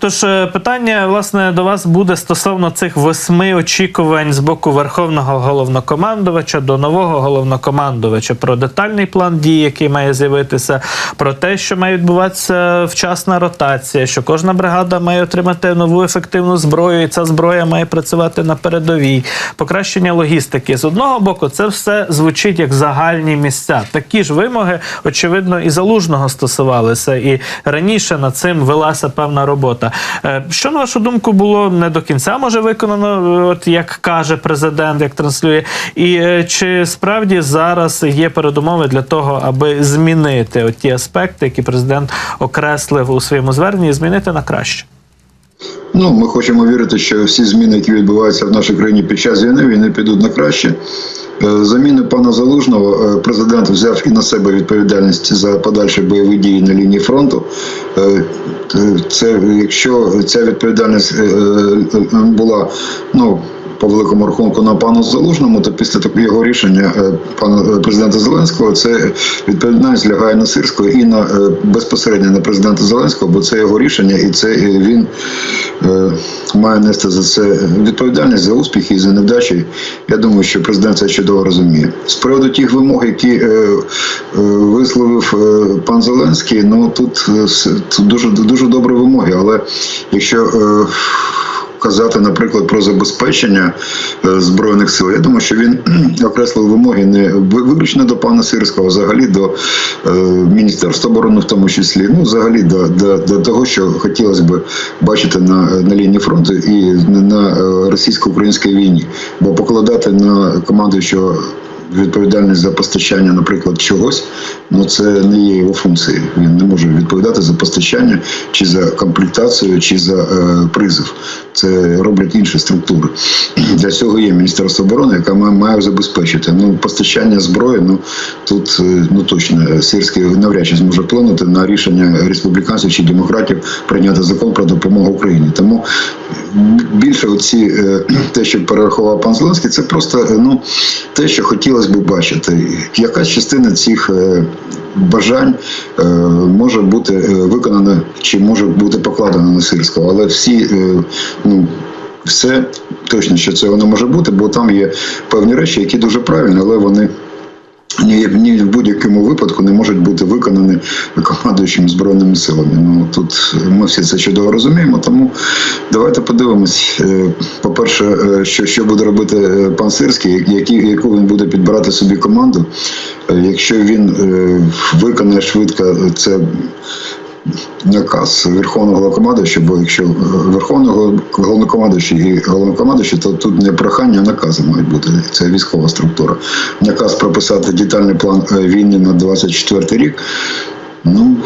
Тож е, питання власне до вас буде стосовно цих восьми очікувань з боку верховного головнокомандувача до нового головнокомандувача про детальний план дій, який має з'явитися, про те, що має відбуватися вчасна ротація, що кожна бригада має отримати нову ефективну зброю, і ця зброя має працювати на передовій, покращення логістики. З одного боку, це все звучить як загальні місця. Такі ж вимоги, очевидно, і залужного стосувалися, і раніше над цим велася певна робота. Е, Що на вашу думку було не до кінця може виконано, е, от як каже президент, як транслює, і е, чи справді зараз є передумови для того, аби змінити от ті аспекти, які президент окреслив у своєму зверненні, змінити на краще? Ну, ми хочемо вірити, що всі зміни, які відбуваються в нашій країні під час війни, вони підуть на краще. Е, Заміни пана Залужного е, президент взяв і на себе відповідальність за подальші бойові дії на лінії фронту. Е, Це якщо ця відповідальність була ну. По великому рахунку на пану Залужному, то після такого його рішення е, пана е, президента Зеленського це відповідальність лягає на Сирського і на е, безпосередньо на президента Зеленського, бо це його рішення, і це він має нести за це відповідальність за успіхи і за невдачі. Я думаю, що президент це чудово розуміє. З приводу тих вимог, які висловив пан Зеленський, ну тут, тут дуже дуже добрі вимоги, але якщо казати, наприклад, про забезпечення е, збройних сил. Я думаю, що він окреслив вимоги не виключно до пана Сирського, взагалі до е, міністерства оборони, в тому числі, ну взагалі до, до, до того, що хотілося б бачити на, на лінії фронту і на, на е, російсько-українській війні, бо покладати на команду, що відповідальність за постачання, наприклад, чогось, ну це не є його функцією. Він не може відповідати за постачання чи за комплектацію, чи за е, призов. Це роблять інші структури. Для цього є Міністерство оборони, яке має, забезпечити. Ну, постачання зброї, ну тут е, ну точно Сирський навряд чи зможе вплинути на рішення республіканців чи демократів прийняти закон про допомогу Україні. Тому більше оці е, те, що перерахував пан Зеленський, це просто е, ну те, що хотілося б бачити. Якась частина цих е, бажань е, може бути е, виконана чи може бути покладена на Сирського, але всі ну. Все точно, що це воно може бути, бо там є певні речі, які дуже правильні, але вони ні, ні в будь-якому випадку не можуть бути виконані командуючими збройними силами. Ну тут ми всі це чудово розуміємо. Тому давайте подивимось. е, По-перше, е, що, що буде робити е, пан Сирський, які, яку він буде підбирати собі команду. Якщо він виконає швидко це. Наказ Верховного Головнокомандуюча, бо якщо Верховного Головнокомандуюча і Головнокомандуюча, то тут не прохання, а накази мають бути. Це військова структура. Наказ прописати детальний план е, війни на 24 рік. Ну,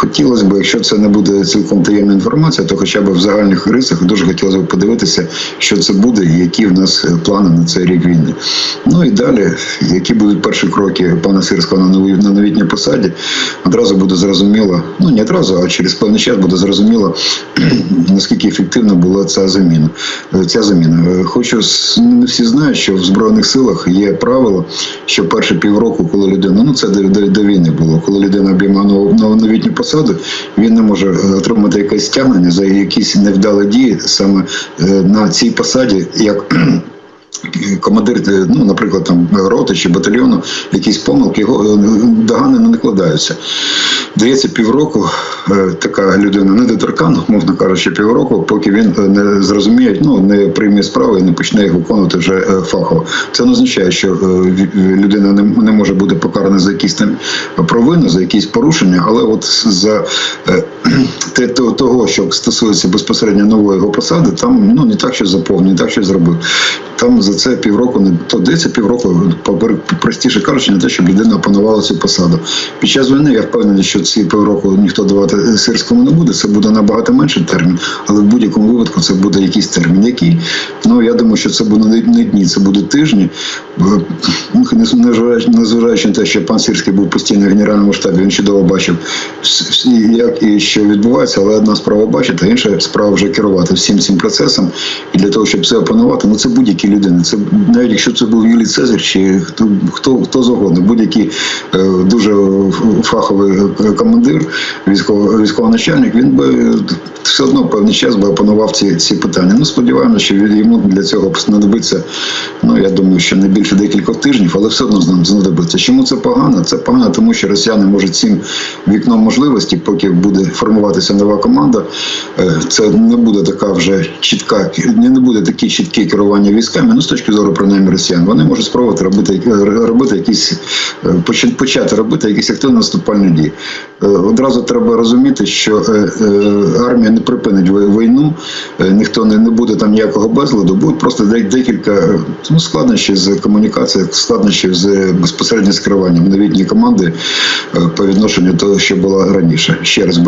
хотілося б, якщо це не буде цілком таємна інформація, то хоча б в загальних рисах дуже хотілося б подивитися, що це буде і які в нас е, плани на цей рік війни. Ну і далі, які будуть перші кроки пана Сирського на новій на новітній посаді, одразу буде зрозуміло, ну не одразу, а через певний час буде зрозуміло, наскільки ефективна була ця заміна. Е, Ця заміна. Е, Хочу не всі знають, що в збройних силах є правило, що перші півроку, коли людина, ну це до, до, до війни було, коли людина обіймає нову новітню посаду, він не може е, отримати якесь стягнення за якісь невдалі дії саме е, на цій посаді, як командир, е, ну, наприклад, там роти чи батальйону, якісь помилки, його е, догани не накладаються. Дається півроку, е, така людина недоторкана, мовно кажучи, півроку, поки він не зрозуміє, ну не прийме справу і не почне їх виконувати вже фахово. Це не означає, що людина не, може бути покарана за якісь там провини, за якісь порушення, але от за те, того, що стосується безпосередньо нової його посади, там ну не так, що заповнив, не так, що зробив. Там за це півроку не то десь півроку, простіше кажучи, не те, щоб людина опанувала цю посаду. Під час війни я впевнений, що ці півроку ніхто давати сирському не буде. Це буде набагато менший термін, але в будь-якому випадку це буде якийсь термін. Який ну я думаю, що це буде не дні, це буде тижні. Ну, незважаючи, на те, що пан Сирський був постійно в генеральному штабі, він чудово бачив, як і що відбувається, але одна справа бачити, а інша справа вже керувати всім цим процесом. І для того, щоб це опанувати, ну це будь-які людини. Це навіть якщо це був Юлій Цезар чи хто хто, хто завгодно, будь-який е, дуже фаховий е, командир, військовий військовоначальник, він би все одно певний час би опанував ці, ці питання. Ну сподіваємося, що йому для цього знадобиться. Ну я думаю, що не більше декількох тижнів, але все одно знам- знадобиться. Чому це погано? Це погано, тому що росіяни можуть цим вікном можливості, поки буде формуватися нова команда. е, Це не буде така вже чітка, не буде такі чіткі керування військами. Ну з точки зору принаймні росіян, вони можуть спробувати робити е, робити якісь е, почати робити якісь активно наступальні дії. Одразу треба розуміти, що армія не припинить війну, ніхто не, буде там ніякого безладу. Будуть просто де- декілька ну, складнощів з комунікацією, складнощів з безпосереднім з керуванням новітньої команди е, по відношенню до того, що було раніше. Ще раз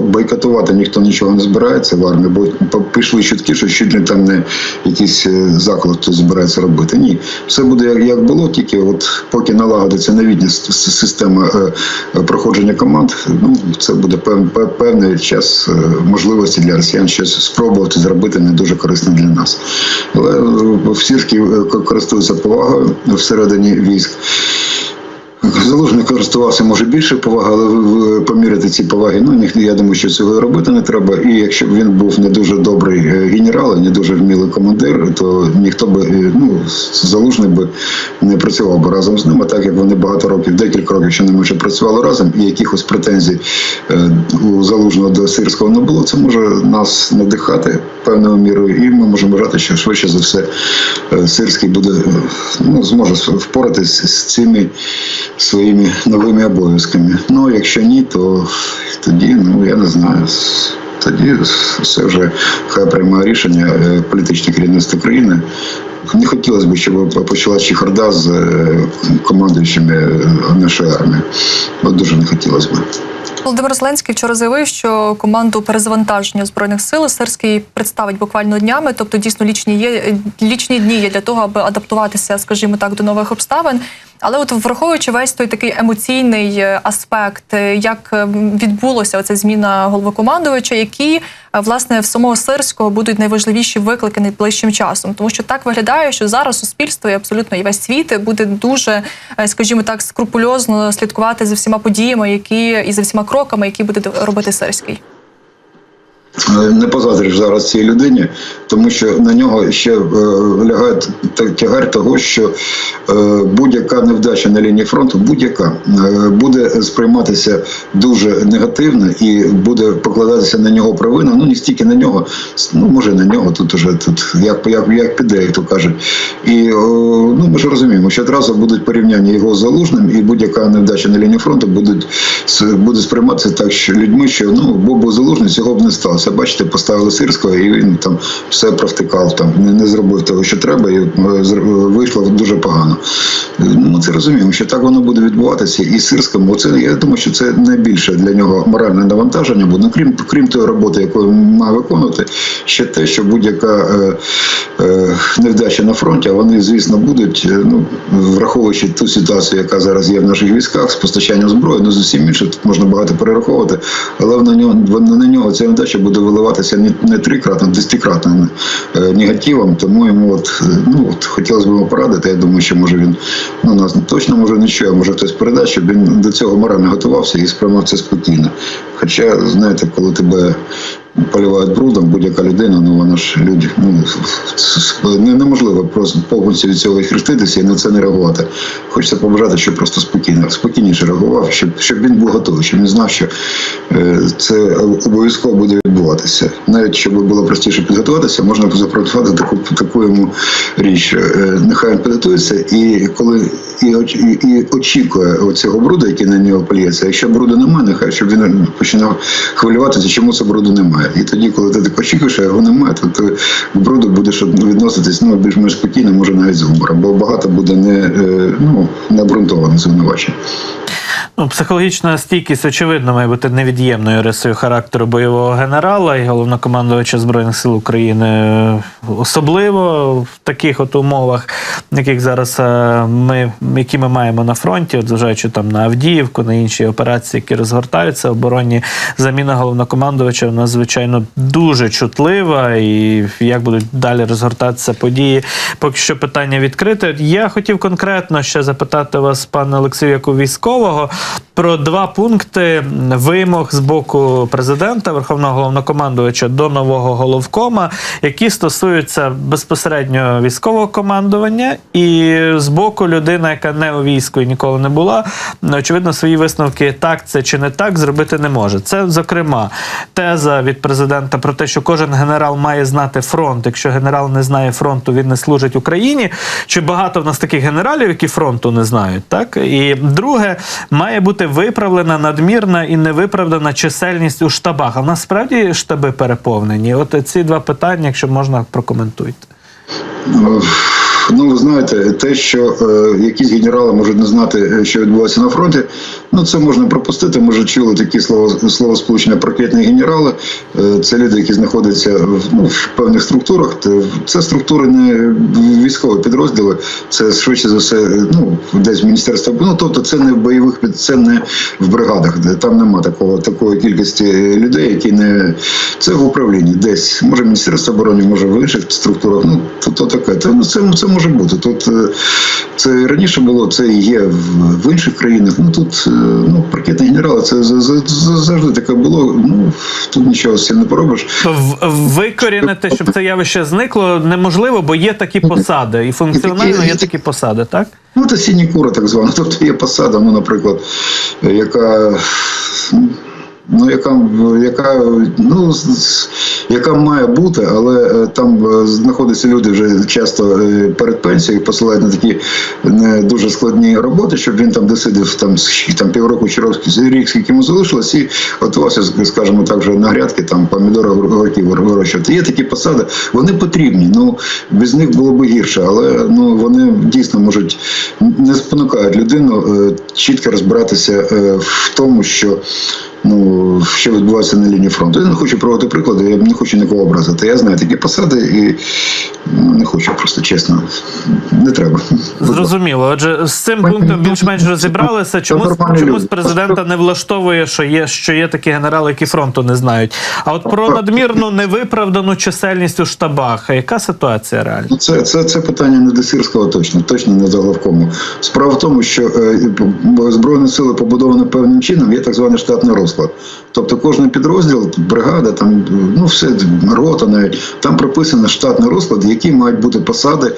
бойкотувати ніхто нічого не збирається в армії, бо пішли чутки, що чуть ли там не якийсь е, заклад збирається робити. Ні, все буде як, як було, тільки от поки налагодиться новітня система е, проходження команд, ну це буде пев, пев- певний час можливості для росіян щось спробувати зробити не дуже корисно для нас. Але в Сірській е, користуються повагою всередині військ. Залужний користувався може більше поваги, але поміряти ці поваги. Ну ні, я думаю, що цього робити не треба. І якщо б він був не дуже добрий е, генерал, і не дуже вмілий командир, то ніхто би е, ну залужний би не працював би разом з ним. А так як вони багато років, декілька років ще не може працювали разом, і якихось претензій е, у залужного до сирського не було, це може нас надихати певною мірою, і ми можемо вважати, що швидше за все сирський буде ну зможе впоратись з цими своїми новими обов'язками. Ну, якщо ні, то тоді, ну я не знаю. Тоді все вже хай приймає рішення е, політичне керівництво країни. Не хотілося б, щоб почалася чехарда з е, командуючими е, нашої армії. бо дуже не хотілося б. Володимир Зеленський вчора заявив, що команду перезавантаження збройних сил Сирський представить буквально днями, тобто дійсно лічні є лічні дні є для того, аби адаптуватися, скажімо так, до нових обставин. Але от враховуючи весь той такий емоційний е, аспект, е, як е, відбулося оця зміна головнокомандувача, які власне в самого Сирського будуть найважливіші виклики найближчим часом, тому що так виглядає, що зараз суспільство і абсолютно і весь світ буде дуже, скажімо так, скрупульозно слідкувати за всіма подіями, які і за всіма кроками, які буде робити Сирський. Е, Не позаздриш зараз цій людині, тому що на нього ще е, лягає тягар того, що е, будь-яка невдача на лінії фронту, будь-яка е, буде сприйматися дуже негативно і буде покладатися на нього провина. Ну не стільки на нього, ну може на нього. Тут уже тут як як, як піде, як то кажуть. І о, ну ми ж розуміємо, що одразу будуть порівняння його з залужним, і будь-яка невдача на лінії фронту будуть буде сприйматися так, що людьми, що ну бо залужний, цього б не сталося. Бачите, поставили сирського, і він там все провтикав, там не, не зробив того, що треба, і е, вийшло дуже погано. Е, Ми це розуміємо, що так воно буде відбуватися і сирському. Це я думаю, що це найбільше для нього моральне навантаження. Бо ну, крім крім тої роботи, яку він має виконувати, ще те, що будь-яка е, е, невдача на фронті, вони, звісно, будуть, е, ну враховуючи ту ситуацію, яка зараз є в наших військах з постачанням зброї, ну з усім іншим тут можна багато перераховувати, але на нього на нього ця невдача буде виливатися не, не трикратно, а десятикратно е, негативом. Тому йому от, е, ну, от хотілося б його порадити. Я думаю, що може він ну нас точно може не чує, може хтось передасть, щоб він до цього морально готувався і сприймав це спокійно. Хоча, знаєте, коли тебе поливають брудом, будь-яка людина, ну вона ж люди, ну неможливо просто повністю від цього хреститися і на це не реагувати. Хочеться побажати, щоб просто спокійно, спокійніше реагував, щоб, щоб він був готовий, щоб він знав, що е, це обов'язково буде відбуватися. Навіть щоб було простіше підготуватися, можна запропонувати таку таку йому річ. Е, Нехай він підготується, і коли і, і, і очікує оцього бруду, який на нього поліється. Якщо бруду немає, нехай щоб він починав хвилюватися, чому це бруду немає. І тоді, коли ти так очікуєш, а його немає, то ти к бруду будеш відноситись ну, більш-менш спокійно, може навіть з гумором, бо багато буде не, е, ну, необґрунтовано звинувачень. Ну, психологічна стійкість, очевидно, має бути невід'ємною рисою характеру бойового генерала і головнокомандувача Збройних сил України, особливо в таких от умовах, яких зараз е, ми, які ми маємо на фронті, от зважаючи там на Авдіївку, на інші операції, які розгортаються, оборонні заміна головнокомандувача вона, звичайно, дуже чутлива. І як будуть далі розгортатися події, поки що питання відкрите. Я хотів конкретно ще запитати вас, пане Олексію, як у військового, про два пункти вимог з боку президента, верховного головнокомандувача до нового головкома, які стосуються безпосередньо військового командування, і з боку людина, яка не у війську і ніколи не була, очевидно, свої висновки так це чи не так зробити не може. Це, зокрема, теза від президента про те, що кожен генерал має знати фронт. Якщо генерал не знає фронту, він не служить Україні. Чи багато в нас таких генералів, які фронту не знають? Так і друге, має бути виправлена надмірна і невиправдана чисельність у штабах. А в нас справді штаби переповнені. От ці два питання, якщо можна, прокоментуйте. Ну, ви знаєте, те, що е, якісь генерали можуть не знати, е, що відбувається на фронті, ну це можна пропустити. Ми вже чули такі слово, словосполучення прокетні генерали. Е, це люди, які знаходяться в, ну, в певних структурах. Це структури не військові підрозділи, це швидше за все, е, ну десь міністерство. Ну тобто, це не в бойових це не в бригадах, де там нема такого такої кількості людей, які не це в управлінні, десь може міністерство оборони, може в інших структурах. Ну то, то таке. Це, ну, це, це може бути. Тут е, це раніше було, це є в, в інших країнах. Ну тут ну паркетні генерали, це за- за- за- завжди таке було. Ну тут нічого з цим не поробиш. Викорінити, щоб це явище зникло, неможливо, бо є такі посади, і функціонально є такі посади, так? Ну, це сінікура, так звана. Тобто є посада, ну, наприклад, яка. Ну, яка, яка, ну, яка має бути, але е, там е, знаходяться люди вже часто е, перед пенсією, посилають на такі не дуже складні роботи, щоб він там досидів там, там півроку чи рік, скільки йому залишилось, і готувався, скажімо так, вже на грядки, там помідори, огірки вирощувати. Є такі посади, вони потрібні. Ну без них було б гірше, але ну вони дійсно можуть не спонукають людину чітко розбиратися в тому, що. Ну, що відбувається на лінії фронту. Я не хочу проводити приклади, я не хочу нікого образити. Я знаю такі посади і не хочу просто чесно. Не треба. Зрозуміло. Отже, з цим пунктом більш-менш розібралися. Чомусь, чомусь президента не влаштовує, що є, що є такі генерали, які фронту не знають. А от про надмірну невиправдану чисельність у штабах. Яка ситуація реально? Ну, Це, це, це питання не до сирського точно, точно не до главкому. Справа в тому, що е, Збройні сили побудовані певним чином, є так званий штатний розклад. Тобто кожен підрозділ, бригада, там, ну все, рота навіть, там прописано штатний розклад, які мають бути посади,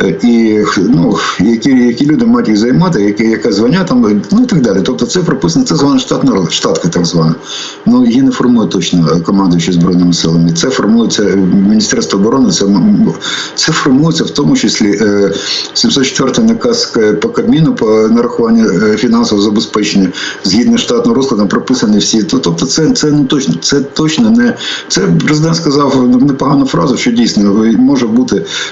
е, і ну, які, які люди мають їх займати, яке, яке звання там, ну і так далі. Тобто це прописано, це звана штатна штатка, так звана. Ну, її не формує точно е, командуючий Збройними силами. Це формується е, Міністерство оборони, це, це формується в тому числі е, 704 наказ по Кабміну по нарахуванню е, фінансового забезпечення згідно з штатним розкладом прописані всі. Тобто це, це не точно, це точно не це президент сказав непогану фразу, що дійсно е, може бути,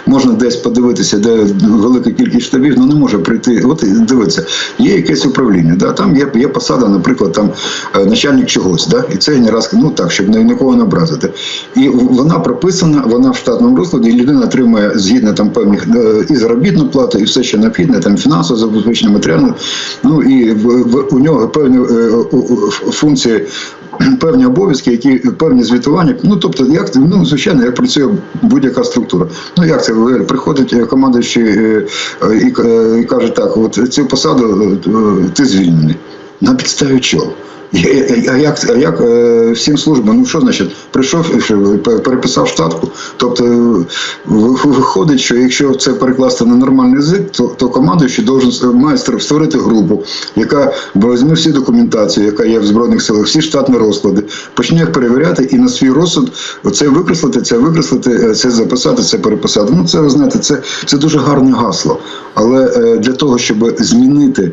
можна десь подивитися, де велика кількість штабів, ну не може прийти. От дивиться, є якесь управління, да, там є, є посада, наприклад, там е, начальник чогось, да, і це не раз, ну так, щоб нікого не образити. І вона прописана, вона в штатному розкладі, і людина отримує згідно там певних е, і заробітну плату, і все, що необхідне, там фінансово забезпечення, матеріально. Ну і в, в, у нього певні е, функції. Певні обов'язки, які певні звітування. Ну тобто, як ну звичайно, як працює будь-яка структура. Ну як це приходить е, командуючий е, і, е, і каже, так, от цю посаду ти звільнений. На підставі чого? А як, а як е, всім службам? Ну що значить? Прийшов, переписав штатку. Тобто е, виходить, що якщо це перекласти на нормальний язик, то, то командуючий должен, має створити- групу, яка візьме всі документацію, яка є в Збройних силах, всі штатні розклади, почне перевіряти і на свій розсуд це викреслити, це викреслити, е, це записати, це переписати. Ну це ви знаєте, це, це дуже гарне гасло. Але для того, щоб змінити,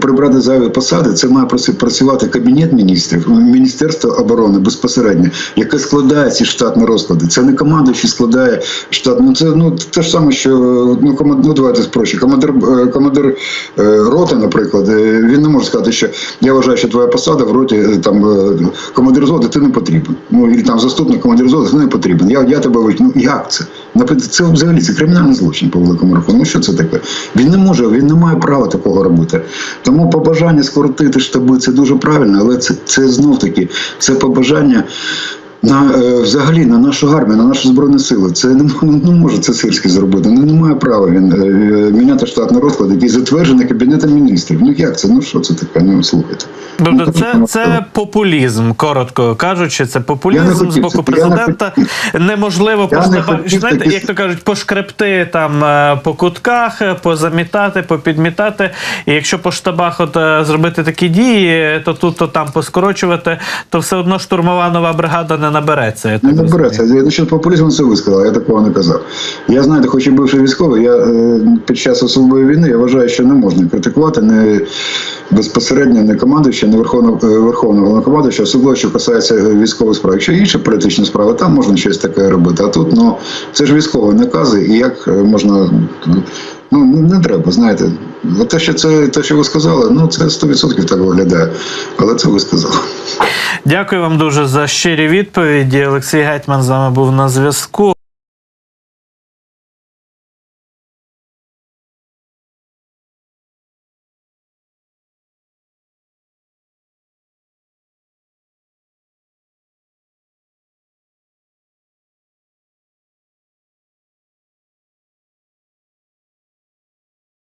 прибрати зайві посади, це має працювати працювати кабінет міністрів, Міністерство оборони безпосередньо, яке складає ці штатні розклади. Це не команда, що складає штат. Ну це ну те ж саме, що ну команд, ну давайте спроще. Командир е, командир е, роти, наприклад, е, він не може сказати, що я вважаю, що твоя посада в роті там командир зоди, ти не потрібен. Ну і там заступник командир зоди, ти не потрібен. Я, я тебе вич- Ну як це? Наприклад, це взагалі це кримінальний злочин по великому рахунку. Ну що це таке? Він не може, він не має права такого робити. Тому побажання скоротити штаби це дуже правильно, але це, це знов таки це побажання. На е, взагалі на нашу армію, на наші збройні сили. Це не, не може це сирський зробити. Ну не має права він е, е, міняти штатний розклад, який затверджений кабінетом міністрів. Ну як це? Ну що це таке? Ну слухайте. Тобто Ну, це, ну, це популізм, коротко кажучи, це Я популізм не з боку це- я не президента. Неможливо Я не хотів знаєте, такі- як то кажуть, пошкребти там по кутках, позамітати, попідмітати. І якщо по штабах от зробити такі дії, то тут, то там поскорочувати, то все одно штурмова нова бригада не набереться. Я Не набереться. Я насчет популізму це ви сказали, я такого не казав. Я знаєте, хоч і бивший військовий, я е, під час особливої війни я вважаю, що не можна критикувати не безпосередньо не командуюча, не верховного е, верховного головнокомандуюча, особливо що касається військових справ. Якщо інші політичні справи, там можна щось таке робити. А тут ну це ж військові накази, і як е, можна. Ну не треба, знаєте. А те, що це те, що ви сказали, ну це 100% так виглядає. Але це ви сказали. Дякую вам дуже за щирі відповіді. Олексій Гетьман з вами був на зв'язку.